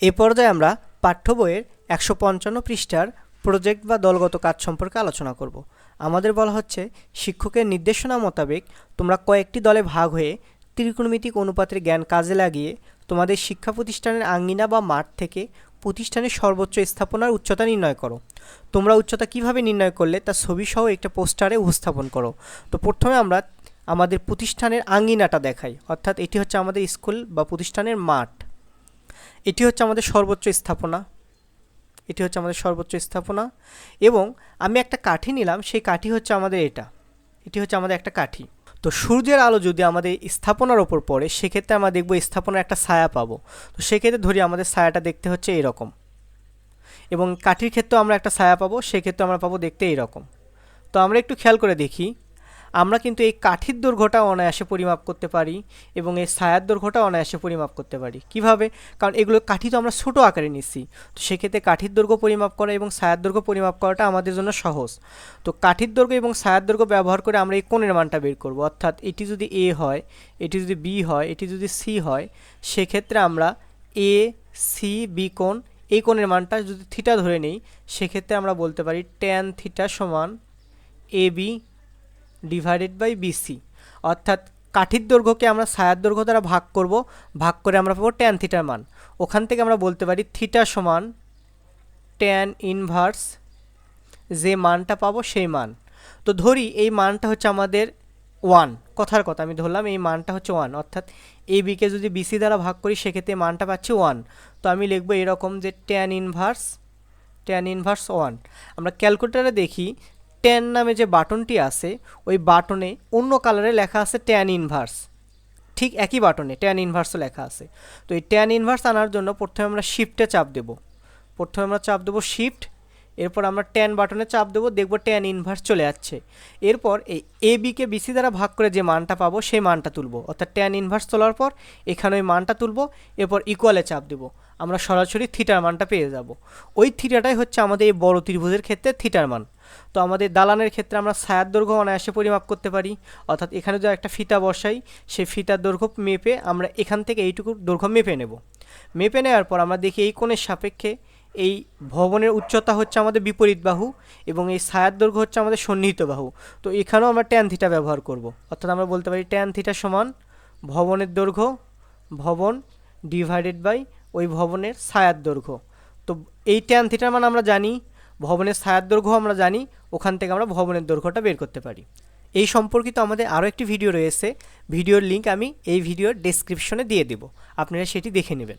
এ পর্যায়ে আমরা পাঠ্য বইয়ের একশো পঞ্চান্ন পৃষ্ঠার প্রজেক্ট বা দলগত কাজ সম্পর্কে আলোচনা করব। আমাদের বলা হচ্ছে, শিক্ষকের নির্দেশনা মোতাবেক তোমরা কয়েকটি দলে ভাগ হয়ে ত্রিকোণমিতিক অনুপাতের জ্ঞান কাজে লাগিয়ে তোমাদের শিক্ষা প্রতিষ্ঠানের আঙ্গিনা বা মাঠ থেকে প্রতিষ্ঠানের সর্বোচ্চ স্থাপনার উচ্চতা নির্ণয় করো। তোমরা উচ্চতা কীভাবে নির্ণয় করলে তা ছবি সহ একটা পোস্টারে উপস্থাপন করো। তো প্রথমে আমরা আমাদের প্রতিষ্ঠানের আঙ্গিনাটা দেখাই, অর্থাৎ এটি হচ্ছে আমাদের স্কুল বা প্রতিষ্ঠানের মাঠ। এটি হচ্ছে আমাদের সর্বোচ্চ স্থাপনা। এটি হচ্ছে আমাদের সর্বোচ্চ স্থাপনা এবং আমি একটা কাঠি নিলাম, সেই কাঠি হচ্ছে আমাদের এটা। এটি হচ্ছে আমাদের একটা কাঠি। তো সূর্যের আলো যদি আমাদের স্থাপনার ওপর পড়ে, সেক্ষেত্রে আমরা দেখব স্থাপনার একটা ছায়া পাবো। তো সেক্ষেত্রে ধরি আমাদের ছায়াটা দেখতে হচ্ছে এরকম। এবং কাঠির ক্ষেত্রেও আমরা একটা ছায়া পাবো সেক্ষেত্রে আমরা পাবো দেখতে এইরকম তো আমরা একটু খেয়াল করে দেখি। আমরা কিন্তু এই কাঠির দৈর্ঘ্যটা অনায়াসে পরিমাপ করতে পারি এবং এই ছায়ার দৈর্ঘ্যটা অনায়াসে পরিমাপ করতে পারি। কীভাবে? কারণ এগুলো কাঠি তো আমরা ছোটো আকারে নিচ্ছি তো সেক্ষেত্রে কাঠির দৈর্ঘ্য পরিমাপ করা এবং ছায়ার দৈর্ঘ্য পরিমাপ করাটা আমাদের জন্য সহজ। তো কাঠির দৈর্ঘ্য এবং ছায়ার দৈর্ঘ্য ব্যবহার করে আমরা এই কোণের মানটা বের করব। অর্থাৎ এটি যদি এ হয়, এটি যদি বি হয়, এটি যদি সি হয়, সেক্ষেত্রে আমরা এ, সি, বি কোণ, এই কোণের মানটা যদি থিটা ধরে নেই, সেক্ষেত্রে আমরা বলতে পারি ট্যান থিটা সমান A B divided by BC অর্থাৎ কাঠির দৈর্ঘ্যকে আমরা ছায়ার দৈর্ঘ্য দ্বারা ভাগ করব, ভাগ করে আমরা পাবো ট্যান থিটার মান। ওখান থেকে আমরা বলতে পারি থিটা সমান ট্যান ইনভার্স যে মানটা পাবো সেই মান। তো ধরি এই মানটা হচ্ছে আমাদের ওয়ান কথার কথা, আমি ধরলাম এই মানটা হচ্ছে ওয়ান অর্থাৎ এই বিকে যদি বিসি দ্বারা ভাগ করি, সেক্ষেত্রে মানটা পাচ্ছি ওয়ান তো আমি লিখব এরকম যে tan inverse tan inverse one আমরা ক্যালকুলেটারে দেখি ট্যান নামে যে বাটনটি আছে, ওই বাটনে অন্য কালারে লেখা আছে ট্যান ইনভার্স ঠিক একই বাটনে ট্যান ইনভার্সও লেখা আছে। তো এই ট্যান ইনভার্স আনার জন্য প্রথমে আমরা শিফটে চাপ দেব। প্রথমে আমরা চাপ দেবো শিফট এরপর আমরা ট্যান বাটনে চাপ দেবো, দেখব ট্যান ইনভার্স চলে যাচ্ছে। এরপর এই এ বিকে বিসি দ্বারা ভাগ করে যে মানটা পাবো, সেই মানটা তুলবো। অর্থাৎ ট্যান ইনভার্স তোলার পর এখানে ওই মানটা তুলবো, এরপর ইকুয়ালে চাপ দেবো। আমরা সরাসরি থিটার মানটা পেয়ে যাব। ওই থিটাটাই হচ্ছে আমাদের এই বড় ত্রিভুজের ক্ষেত্রে থিটার মান। তো আমাদের দালানের ক্ষেত্রে আমরা ছায়ার দৈর্ঘ্য অনায়াসে পরিমাপ করতে পারি। অর্থাৎ এখানে যদি একটা ফিতা বসাই, সেই ফিতার দৈর্ঘ্য মেপে আমরা এখান থেকে এইটুকু দৈর্ঘ্য মেপে নেব। মেপে নেওয়ার পর আমরা দেখি এই কোণের সাপেক্ষে এই ভবনের উচ্চতা হচ্ছে আমাদের বিপরীত বাহু এবং এই ছায়ার দৈর্ঘ্য হচ্ছে আমাদের সন্নিহিত বাহু। তো এখানেও আমরা ট্যান থিটা ব্যবহার করব। অর্থাৎ আমরা বলতে পারি ট্যান থিটা সমান ভবনের দৈর্ঘ্য, ভবন ডিভাইডেড বাই ওই ভবনের ছায়ার দৈর্ঘ্য। তো এই ট্যান থিটার মান আমরা জানি ভবনের ছায়ার দৈর্ঘ্য আমরা জানি, ওখান থেকে আমরা ভবনের দৈর্ঘ্যটা বের করতে পারি। এই সম্পর্কিত আমাদের আরও একটি ভিডিও রয়েছে, ভিডিওর লিঙ্ক আমি এই ভিডিওর ডেসক্রিপশনে দিয়ে দেব। আপনারা সেটি দেখে নেবেন।